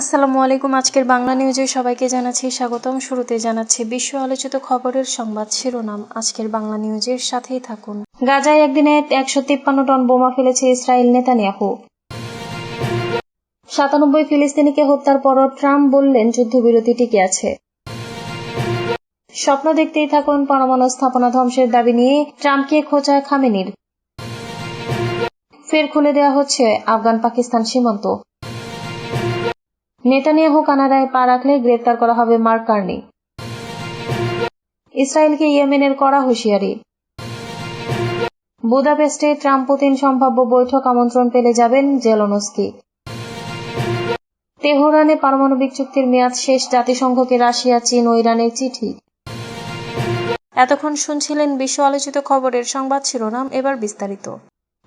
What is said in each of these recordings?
আসসালামু আলাইকুম, আজকের বাংলা নিউজে সবাইকে জানাচ্ছি স্বাগতম। শুরুতে জানাচ্ছি বিশ্ব আলোচিত খবরের সংবাদ শিরোনাম। আজকের বাংলা নিউজের সাথেই থাকুন। গাজায় একদিনে একশো তিপ্পান্ন টন বোমা ফেলেছে ইসরায়েল নেতানিয়াহু। সাতানব্বই ফিলিস্তিনিকে হত্যার পরও ট্রাম্প বললেন যুদ্ধবিরতি টিকে আছে। স্বপ্ন দেখতেই থাকুন পরমাণু স্থাপনা ধ্বংসের দাবি নিয়ে ট্রাম্পকে খোঁচা খামেনির। ফের খুলে দেওয়া হচ্ছে আফগান পাকিস্তান সীমান্ত। নেতানিয়াহু কানাডায় পা রাখলে গ্রেপ্তার করা হবে মার্ক কার্নি। ইসরায়েলকে ইয়েমেনের কড়া হুঁশিয়ারি। বুদাপেস্টে ট্রাম্প পুতিন সম্ভাব্য বৈঠক আমন্ত্রণ পেলে যাবেন জেলনস্কি। তেহরানে পারমাণবিক চুক্তির মেয়াদ শেষ, জাতিসংঘকে রাশিয়া, চীন ও ইরানের চিঠি। এতক্ষণ শুনছিলেন বিশ্ব আলোচিত খবরের সংবাদ শিরোনাম, এবার বিস্তারিত।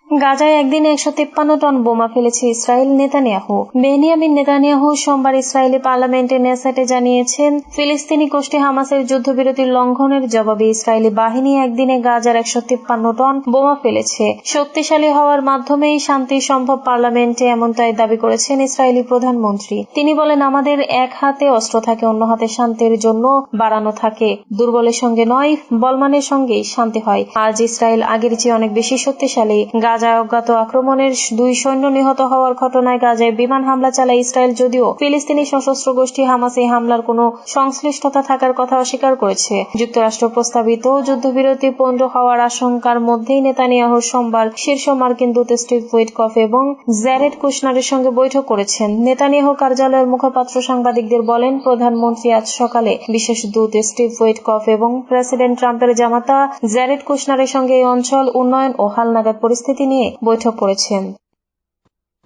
গাজায় একদিনে একশো তিপ্পান্ন টন বোমা ফেলেছে ইসরায়েল নেতানিয়াহু। বেনিয়ামিন নেতানিয়াহু সোমবার ইসরায়েলি পার্লামেন্টে নেসাটে জানিয়েছেন, ফিলিস্তিনি গোষ্ঠী হামাসের যুদ্ধবিরতির লঙ্ঘনের জবাবে ইসরায়েলি বাহিনী একদিনে গাজার একশো তিপ্পান্ন টন বোমা ফেলেছে। শক্তিশালী হওয়ার মাধ্যমেই শান্তি সম্ভব পার্লামেন্টে এমনটাই দাবি করেছেন ইসরায়েলি প্রধানমন্ত্রী। তিনি বলেন, আমাদের এক হাতে অস্ত্র থাকে, অন্য হাতে শান্তির জন্য বাড়ানো থাকে। দুর্বলের সঙ্গে নয় বলমানের সঙ্গেই শান্তি হয়। আজ ইসরায়েল আগের চেয়ে অনেক বেশি শক্তিশালী। গাজায় অজ্ঞাত আক্রমণের দুই সৈন্য নিহত হওয়ার ঘটনায় গাজায় বিমান হামলা চালায় ইসরায়েল, যদিও ফিলিস্তিনি সশস্ত্র গোষ্ঠী হামাস এই হামলার কোনো সংশ্লিষ্টতা থাকার কথা অস্বীকার করেছে। যুক্তরাষ্ট্র প্রস্তাবিত যুদ্ধবিরতি পণ্ড হওয়ার আশঙ্কার মধ্যেই নেতানিয়াহু সোমবার শীর্ষ মার্কিন দূত স্টিভ উইটকফ এবং জ্যারেড কুশনারের সঙ্গে বৈঠক করেছেন। নেতানিয়াহু কার্যালয়ের মুখপাত্র সাংবাদিকদের বলেন, প্রধানমন্ত্রী আজ সকালে বিশেষ দূত স্টিভ উইটকফ এবং প্রেসিডেন্ট ট্রাম্পের জামাতা জ্যারেড কুশনারের সঙ্গে এই অঞ্চল উন্নয়ন ও হালনাগাদ পরিস্থিতি নিয়ে বৈঠক করেছেন।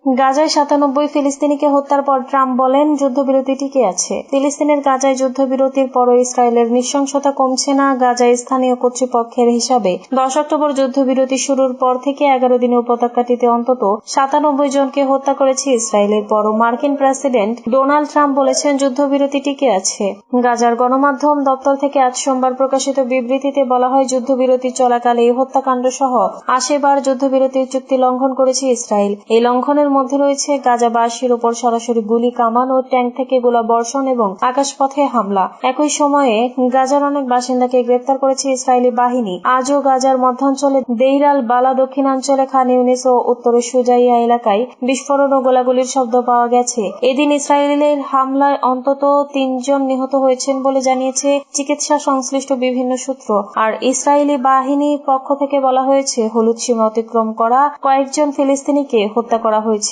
গাজায় সাতানব্বই ফিলিস্তিনিকে হত্যার পর ট্রাম্প বলেন, যুদ্ধবিরতি টিকে আছে। ফিলিস্তিনের গাজায় যুদ্ধবিরতির পরও ইসরায়েলের নৃশংসতা কমছে না। গাজায় স্থানীয় কর্তৃপক্ষের হিসাবে দশ অক্টোবর যুদ্ধবিরতি শুরুর পর থেকে এগারো দিনে উপত্যকাটিতে অন্তত সাতানব্বই জনকে হত্যা করেছে ইসরায়েলের পরও মার্কিন প্রেসিডেন্ট ডোনাল্ড ট্রাম্প বলেছেন, যুদ্ধবিরতি টিকে আছে। গাজার গণমাধ্যম দপ্তর থেকে আজ সোমবার প্রকাশিত বিবৃতিতে বলা হয়, যুদ্ধবিরতি চলাকালে এই হত্যাকাণ্ড সহ আশিবার যুদ্ধবিরতির চুক্তি লঙ্ঘন করেছে ইসরায়েল। এই লঙ্ঘনের মধ্যে রয়েছে গাজাবাসীর উপর সরাসরি গুলি, কামান ও ট্যাঙ্ক থেকে গোলা বর্ষণ এবং আকাশপথে হামলা। একই সময়ে গাজার অনেক বাসিন্দাকে গ্রেপ্তার করেছে ইসরায়েলি বাহিনী। আজও গাজার মধ্যাঞ্চলে দেইরাল বালা দক্ষিণাঞ্চলে খান ইউনিস ও উত্তরে সুজাইয়া এলাকায় বিস্ফোরণ ও গোলাগুলির শব্দ পাওয়া গেছে। এদিন ইসরায়েলের হামলায় অন্তত তিনজন নিহত হয়েছেন বলে জানিয়েছে চিকিৎসা সংশ্লিষ্ট বিভিন্ন সূত্র। আর ইসরায়েলি বাহিনীর পক্ষ থেকে বলা হয়েছে, হলুদ সীমা অতিক্রম করা কয়েকজন ফিলিস্তিনিকে হত্যা করা হয়েছে।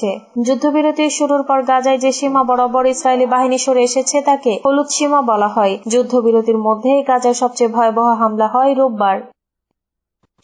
যুদ্ধবিরতি শুরুর পর গাজায় যে সীমা বরাবর ইসরায়েলি বাহিনী সরে এসেছে, তাকে হলুদ সীমা বলা হয়। যুদ্ধবিরতির মধ্যেই গাজায় সবচেয়ে ভয়াবহ হামলা হয় রোববার।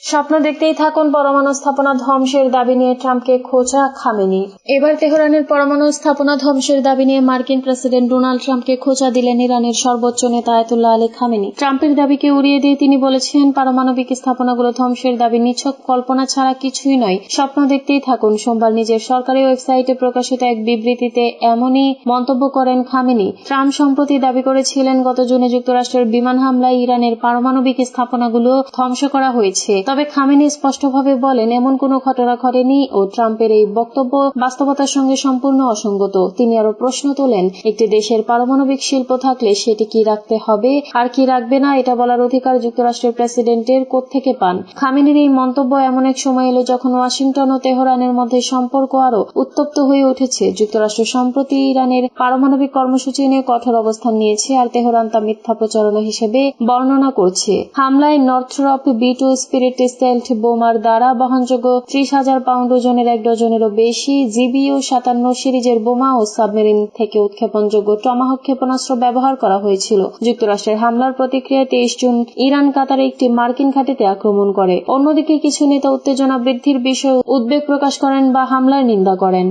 স্বপ্ন দেখতেই থাকুন পরমাণু স্থাপনা ধ্বংসের দাবি নিয়ে ট্রাম্পকে খোঁচা খামেনি। এবার তেহরানের পরমাণু স্থাপনা ধ্বংসের দাবি নিয়ে মার্কিন প্রেসিডেন্ট ডোনাল্ড ট্রাম্পকে খোঁচা দিলেন ইরানের সর্বোচ্চ নেতা আয়তুল্লাহ আলী খামেনি। ট্রাম্পের দাবিকে উড়িয়ে দিয়ে তিনি বলেছেন, পারমাণবিক স্থাপনাগুলো ধ্বংসের দাবি নিছক, কল্পনা ছাড়া কিছুই নয়। স্বপ্ন দেখতেই থাকুন, সোমবার নিজের সরকারি ওয়েবসাইটে প্রকাশিত এক বিবৃতিতে এমনই মন্তব্য করেন খামেনি। ট্রাম্প সম্প্রতি দাবি করেছিলেন, গত জুনে যুক্তরাষ্ট্রের বিমান হামলায় ইরানের পারমাণবিক স্থাপনাগুলো ধ্বংস করা হয়েছে। তবে খামেনি স্পষ্টভাবে বলেন, এমন কোনো ঘটনা ঘটেনি ও ট্রাম্পের এই বক্তব্য বাস্তবতার সঙ্গে সম্পূর্ণ অসঙ্গত। তিনি আরও প্রশ্ন তোলেন, একটি দেশের পারমাণবিক শিল্প থাকলে সেটি কি রাখতে হবে, আর কি রাখবে না, এটা বলার অধিকার যুক্তরাষ্ট্রের প্রেসিডেন্টের কোত্থেকে পান? খামেনির এই মন্তব্য এমন এক সময় এলো যখন ওয়াশিংটন ও তেহরানের মধ্যে সম্পর্ক আরও উত্তপ্ত হয়ে উঠেছে। যুক্তরাষ্ট্র সম্প্রতি ইরানের পারমাণবিক কর্মসূচি নিয়ে কঠোর অবস্থান নিয়েছে, আর তেহরান তা মিথ্যা প্রচারণা হিসেবে বর্ণনা করছে। হামলায় Northrop B two Spirit stealth bomber দ্বারা বহনযোগ্য ত্রিশ হাজার পাউন্ড ওজনের এক ডজনেরও বেশি জিবি ও সাতান্ন সিরিজের বোমা ও সাবমেরিন থেকে উৎক্ষেপণযোগ্য টমাহক ক্ষেপণাস্ত্র ব্যবহার করা হয়েছিল। যুক্তরাষ্ট্রের হামলার প্রতিক্রিয়ায় তেইশ জুন ইরান কাতারে একটি মার্কিন ঘাঁটিতে আক্রমণ করে। অন্যদিকে কিছু নেতা উত্তেজনা বৃদ্ধির বিষয়ে উদ্বেগ প্রকাশ করেন বা হামলার নিন্দা করেন।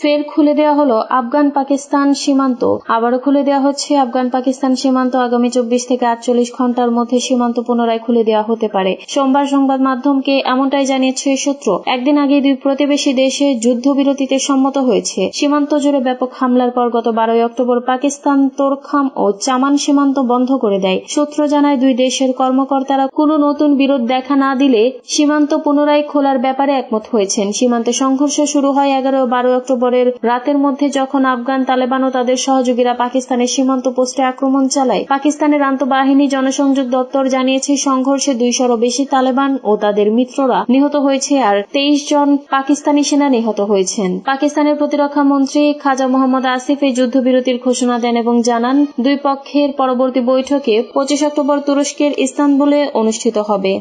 ফের খুলে দেওয়া হলো আফগান পাকিস্তান সীমান্ত। আবারও খুলে দেওয়া হচ্ছে আফগান পাকিস্তান সীমান্ত। আগামী চব্বিশ থেকে আটচল্লিশ ঘণ্টার মধ্যে সীমান্ত পুনরায় খুলে দেওয়া হতে পারে। সোমবার সংবাদ মাধ্যমকে এমনটাই জানিয়েছে সূত্র। একদিন আগে দুই প্রতিবেশী দেশে যুদ্ধবিরতিতে সম্মত হয়েছে। সীমান্ত জুড়ে ব্যাপক হামলার পর গত বারোই অক্টোবর পাকিস্তান তোরখাম ও চামান সীমান্ত বন্ধ করে দেয়। সূত্র জানায়, দুই দেশের কর্মকর্তারা কোনো নতুন বিরোধ দেখা না দিলে সীমান্ত পুনরায় খোলার ব্যাপারে একমত হয়েছেন। সীমান্তে সংঘর্ষ শুরু হয় এগারো ও বারো অক্টোবর ডিসেম্বরের রাতের মধ্যে যখন আফগান তালেবান ও তাদের সহযোগীরা পাকিস্তানের সীমান্ত পোস্টে আক্রমণ চালায়, পাকিস্তানের আন্তঃবাহিনী জনসংযোগ দপ্তর জানিয়েছে সংঘর্ষে দুইশোরও বেশি তালেবান ও তাদের মিত্ররা নিহত হয়েছে আর তেইশ জন পাকিস্তানি সেনা নিহত হয়েছেন। পাকিস্তানের প্রতিরক্ষা মন্ত্রী খাজা মোহাম্মদ আসিফ এই যুদ্ধবিরতির ঘোষণা দেন এবং জানান, দুই পক্ষের পরবর্তী বৈঠকে পঁচিশ অক্টোবর তুরস্কের ইস্তানবুলে অনুষ্ঠিত হবে।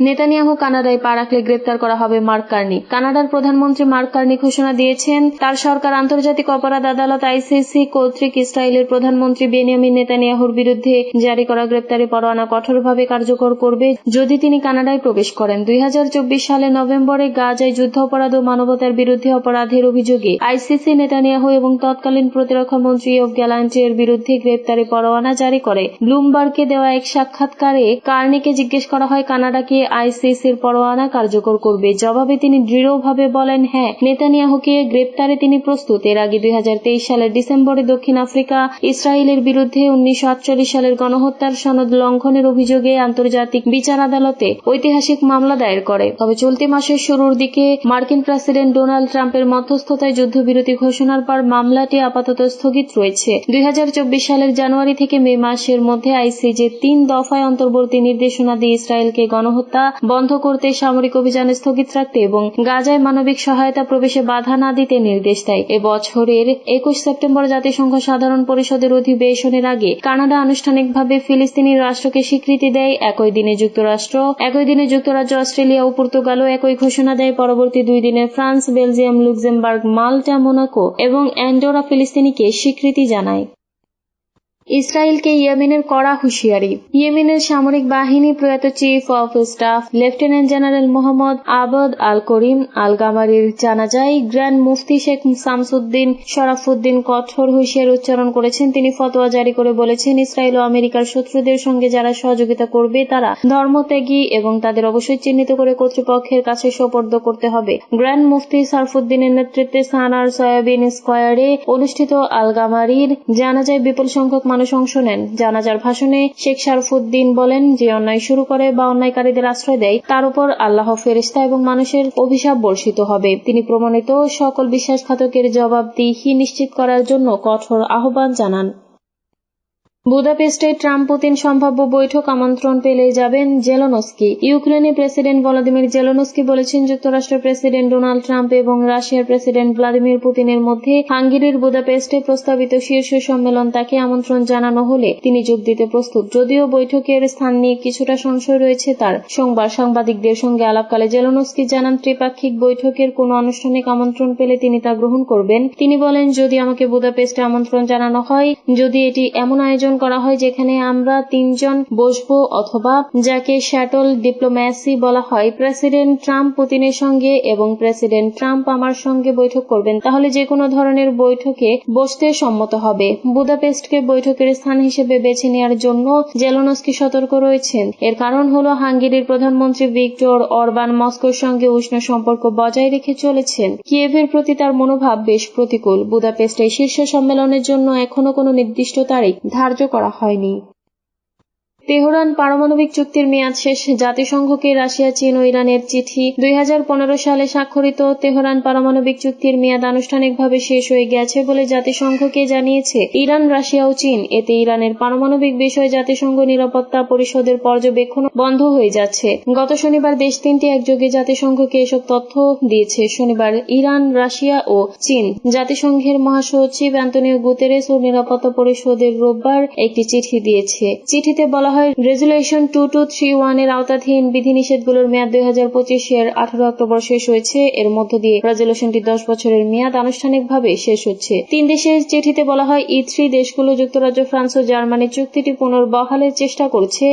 নেতানিয়াহু কানাডায় পা রাখলে গ্রেপ্তার করা হবে মার্ক কার্নি। কানাডার প্রধানমন্ত্রী মার্ক কার্নি ঘোষণা দিয়েছেন, তার সরকার আন্তর্জাতিক অপরাধ আদালত আইসিসি কর্তৃক ইসরায়েলের প্রধানমন্ত্রী বেনিয়ামিন নেতানিয়াহুর বিরুদ্ধে জারি করা গ্রেপ্তারি পরোয়ানা কঠোরভাবে কার্যকর করবে যদি তিনি কানাডায় প্রবেশ করেন। দুই সালে নভেম্বরে গাজায় যুদ্ধ অপরাধ ও মানবতার বিরুদ্ধে অপরাধের অভিযোগে আইসিসি নেতানিয়াহু এবং তৎকালীন প্রতিরক্ষা মন্ত্রী অফ গ্যালান্টের বিরুদ্ধে গ্রেপ্তারি পরোয়ানা জারি করে। ব্লুমবার্গকে দেওয়া এক সাক্ষাৎকারে কার্নিকে জিজ্ঞেস করা হয় কানাডাকে আইসিসির পরোয়ানা কার্যকর করবে। জবাবে তিনি দৃঢ়ভাবে বলেন হ্যাঁ নেতানিয়াহুকে গ্রেপ্তারে তিনি প্রস্তুত। এর আগে দুই সালের ডিসেম্বরে দক্ষিণ আফ্রিকা ইসরায়েলের বিরুদ্ধে উনিশশো সালের গণহত্যার সনদ লঙ্ঘনের অভিযোগে আন্তর্জাতিক বিচার আদালতে ঐতিহাসিক মামলা দায়ের করে। তবে চলতি মাসের শুরুর দিকে মার্কিন প্রেসিডেন্ট ডোনাল্ড ট্রাম্পের মধ্যস্থতায় যুদ্ধবিরতি ঘোষণার পর মামলাটি আপাতত স্থগিত রয়েছে। দুই হাজার চব্বিশ সালের জানুয়ারি থেকে মে মাসের মধ্যে আইসিজে তিন দফায় অন্তর্বর্তী নির্দেশনা দিয়ে ইসরায়েলকে গণহত্যা বন্ধ করতে সামরিক অভিযান স্থগিত রাখতে এবং গাজায় মানবিক সহায়তা প্রবেশে বাধা না দিতে নির্দেশ দেয়। এ বছরের একুশ সেপ্টেম্বর জাতিসংঘ সাধারণ পরিষদের অধিবেশনের আগে কানাডা আনুষ্ঠানিকভাবে ফিলিস্তিনি রাষ্ট্রকে স্বীকৃতি দেয়। একই দিনে যুক্তরাষ্ট্র, একই দিনে যুক্তরাজ্য, অস্ট্রেলিয়া ও পর্তুগালও একই ঘোষণা দেয়। পরবর্তী দুই দিনে France, Belgium, Luxembourg, Malta, Monaco এবং অ্যান্ডোরা ফিলিস্তিনিকে স্বীকৃতি জানায়। ইসরায়েলকে ইয়েমেনের কড়া হুঁশিয়ারি। ইয়েমেনের সামরিক বাহিনী প্রয়াত chief of staff lieutenant general Mohammad Abd al Karim al গামারির জানাজায় গ্র্যান্ড মুফতি শেখ শামসুদ্দিন শরাফুদ্দিন কঠোর হুঁশিয়ার উচ্চারণ করেছেন। তিনি ফতোয়া জারি করে বলেছেন, ইসরায়েল ও আমেরিকার শত্রুদের সঙ্গে যারা সহযোগিতা করবে, তারা ধর্মত্যাগী এবং তাদের অবশ্যই চিহ্নিত করে কর্তৃপক্ষের কাছে সোপর্দ করতে হবে। গ্র্যান্ড মুফতি সারফুদ্দিনের নেতৃত্বে সানার সয়াবিন স্কোয়ারে অনুষ্ঠিত আল গামারির জানাজায় বিপুল সংখ্যক মানুষ অংশ নেন। জানাজার ভাষণে শেখ শারফুদ্দিন বলেন যে অন্যায় শুরু করে বা অন্যায়কারীদের আশ্রয় দেয়, তার উপর আল্লাহ ফেরিস্তা এবং মানুষের অভিশাপ বর্ষিত হবে। তিনি প্রমাণিত সকল বিশ্বাসঘাতকের জবাবদিহি নিশ্চিত করার জন্য কঠোর আহ্বান জানান। বুদাপেস্টে ট্রাম্প পুতিন সম্ভাব্য বৈঠক আমন্ত্রণ পেলেই যাবেন জেলোনস্কি। ইউক্রেনে প্রেসিডেন্ট ভলাদিমির জেলোনস্কি বলেছেন যুক্তরাষ্ট্রের প্রেসিডেন্ট ডোনাল্ড ট্রাম্প এবং রাশিয়ার প্রেসিডেন্ট ভ্লাদিমির পুতিনের মধ্যে হাঙ্গেরির বুদাপেস্টে প্রস্তাবিত শীর্ষ সম্মেলন তাকে আমন্ত্রণ জানানো হলে তিনি যোগ দিতে প্রস্তুত। যদিও বৈঠকের স্থান নিয়ে কিছুটা সংশয় রয়েছে তার। সোমবার সাংবাদিকদের সঙ্গে আলাপকালে জেলোনস্কি জানান, ত্রিপাক্ষিক বৈঠকের কোনো আনুষ্ঠানিক আমন্ত্রণ পেলে তিনি তা গ্রহণ করবেন। তিনি বলেন, যদি আমাকে বুদাপেস্টে আমন্ত্রণ জানানো হয়, যদি এটি এমন আয়োজন করা হয়, যেখানে আমরা তিনজন বসবো অথবা যাকে শ্যাটল ডিপ্লোম্যাসি বলা হয়। প্রেসিডেন্ট ট্রাম্প পুতিনের সঙ্গে এবং প্রেসিডেন্ট ট্রাম্প আমার সঙ্গে বৈঠক করবেন। তাহলে যে কোনো ধরনের বৈঠকে বসতে সম্মত হবে। বুদাপেস্টকে বৈঠকের স্থান হিসেবে বেছে নেওয়ার জন্য জেলোনস্কি সতর্ক রয়েছেন। এর কারণ হল হাঙ্গেরির প্রধানমন্ত্রী ভিক্টর অরবান মস্কোর সঙ্গে উষ্ণ সম্পর্ক বজায় রেখে চলেছেন। কিয়েভের প্রতি তার মনোভাব বেশ প্রতিকূল। বুদাপেস্টে শীর্ষ সম্মেলনের জন্য এখনও কোনো নির্দিষ্ট তারিখ ধার্য করা হয়নি তেহরান পারমাণবিক চুক্তির মেয়াদ শেষ। জাতিসংঘকে রাশিয়া, চীন ও ইরানের চিঠি। দুই হাজার পনেরো সালে স্বাক্ষরিত তেহরান পারমাণবিক চুক্তির মেয়াদ আনুষ্ঠানিকভাবে শেষ হয়ে গেছে বলে জাতিসংঘকে জানিয়েছে। ইরান, রাশিয়া ও চীন এতে ইরানের পারমাণবিক বিষয়ে জাতিসংঘ নিরাপত্তা পরিষদের পর্যবেক্ষণ বন্ধ হয়ে যাচ্ছে। গত শনিবার দেশ তিনটি একযোগে জাতিসংঘকে এসব তথ্য দিয়েছে। শনিবার ইরান, রাশিয়া ও চীন। জাতিসংঘের মহাসচিব অ্যান্তনিও গুতেরেস ও নিরাপত্তা পরিষদের রোববার একটি চিঠি দিয়েছে। চিঠিতে বলা হয় রেজুলেশন টু টু থ্রি ওয়ানের আওতাধীন বিধিনিষেধগুলোর মেয়াদ দুই হাজার পঁচিশের আঠারো অক্টোবর শেষ হয়েছে। এর মধ্য দিয়ে রেজুলেশনটি দশ বছরের মেয়াদ আনুষ্ঠানিকভাবে শেষ হচ্ছে। তিন দেশের চিঠিতে বলা হয়, ই থ্রি দেশগুলো যুক্তরাজ্য, ফ্রান্স ও জার্মানি চুক্তিটি পুনর্বহালের চেষ্টা করছে।